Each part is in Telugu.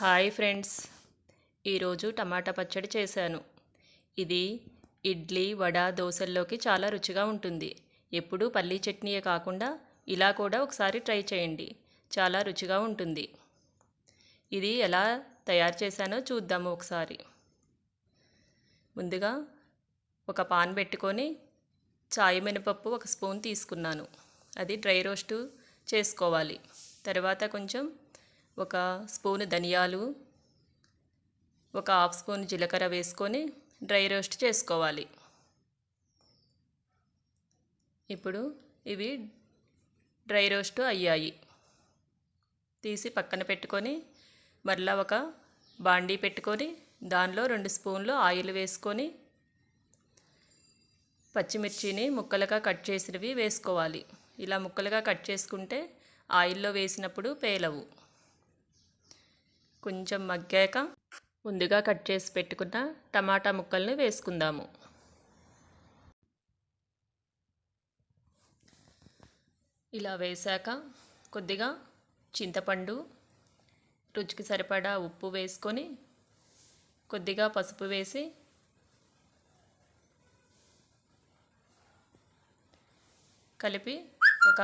Hi friends. ఈరోజు టమాటా పచ్చడి చేశాను. ఇది ఇడ్లీ వడ దోశల్లోకి చాలా రుచిగా ఉంటుంది. ఎప్పుడూ పల్లీ చట్నీయే కాకుండా ఇలా కూడా ఒకసారి ట్రై చేయండి. చాలా రుచిగా ఉంటుంది. ఇది ఎలా తయారు చేశానో చూద్దాము ఒకసారి. ముందుగా ఒక పాన్ పెట్టుకొని చాయ్ మినపప్పు ఒక స్పూన్ తీసుకున్నాను. అది డ్రై రోస్టు చేసుకోవాలి. తర్వాత కొంచెం ఒక స్పూన్ ధనియాలు ఒక హాఫ్ స్పూన్ జీలకర్ర వేసుకొని డ్రై రోస్ట్ చేసుకోవాలి. ఇప్పుడు ఇవి డ్రై రోస్ట్ అయ్యాయి. తీసి పక్కన పెట్టుకొని మరలా ఒక బాండీ పెట్టుకొని దానిలో రెండు స్పూన్లు ఆయిల్ వేసుకొని పచ్చిమిర్చిని ముక్కలుగా కట్ చేసినవి వేసుకోవాలి. ఇలా ముక్కలుగా కట్ చేసుకుంటే ఆయిల్లో వేసినప్పుడు పేలవు. కొంచెం మగ్గాక ముందుగా కట్ చేసి పెట్టుకున్న టమాటా ముక్కల్ని వేసుకుందాము. ఇలా వేశాక కొద్దిగా చింతపండు రుచికి సరిపడా ఉప్పు వేసుకొని కొద్దిగా పసుపు వేసి కలిపి ఒక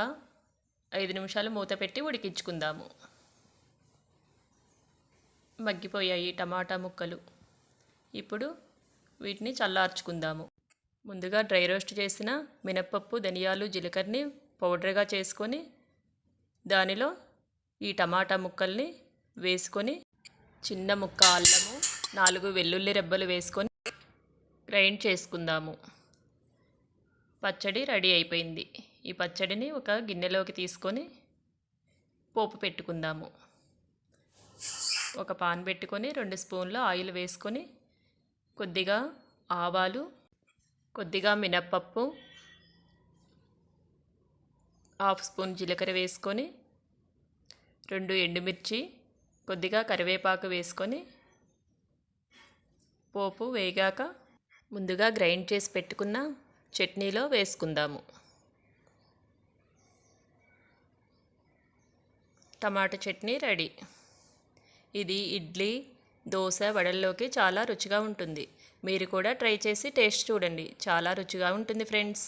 ఐదు నిమిషాలు మూత పెట్టి ఉడికించుకుందాము. మగ్గిపోయాయి టమాటా ముక్కలు. ఇప్పుడు వీటిని చల్లార్చుకుందాము. ముందుగా డ్రై రోస్ట్ చేసిన మినప్పప్పు ధనియాలు జీలకర్రని పౌడర్గా చేసుకొని దానిలో ఈ టమాటా ముక్కల్ని వేసుకొని చిన్న ముక్క అల్లము నాలుగు వెల్లుల్లి రెబ్బలు వేసుకొని గ్రైండ్ చేసుకుందాము. పచ్చడి రెడీ అయిపోయింది. ఈ పచ్చడిని ఒక గిన్నెలోకి తీసుకొని పోపు పెట్టుకుందాము. ఒక పాన్ పెట్టుకొని రెండు స్పూన్ల ఆయిల్ వేసుకొని కొద్దిగా ఆవాలు కొద్దిగా మినప్పప్పు హాఫ్ స్పూన్ జీలకర్ర వేసుకొని రెండు ఎండుమిర్చి కొద్దిగా కరివేపాకు వేసుకొని పోపు వేగాక ముందుగా గ్రైండ్ చేసి పెట్టుకున్న చట్నీలో వేసుకుందాము. Tomato chutney ready. ఇది ఇడ్లీ దోశ వడల్లోకి చాలా రుచిగా ఉంటుంది. మీరు కూడా ట్రై చేసి టేస్ట్ చూడండి. చాలా రుచిగా ఉంటుంది ఫ్రెండ్స్.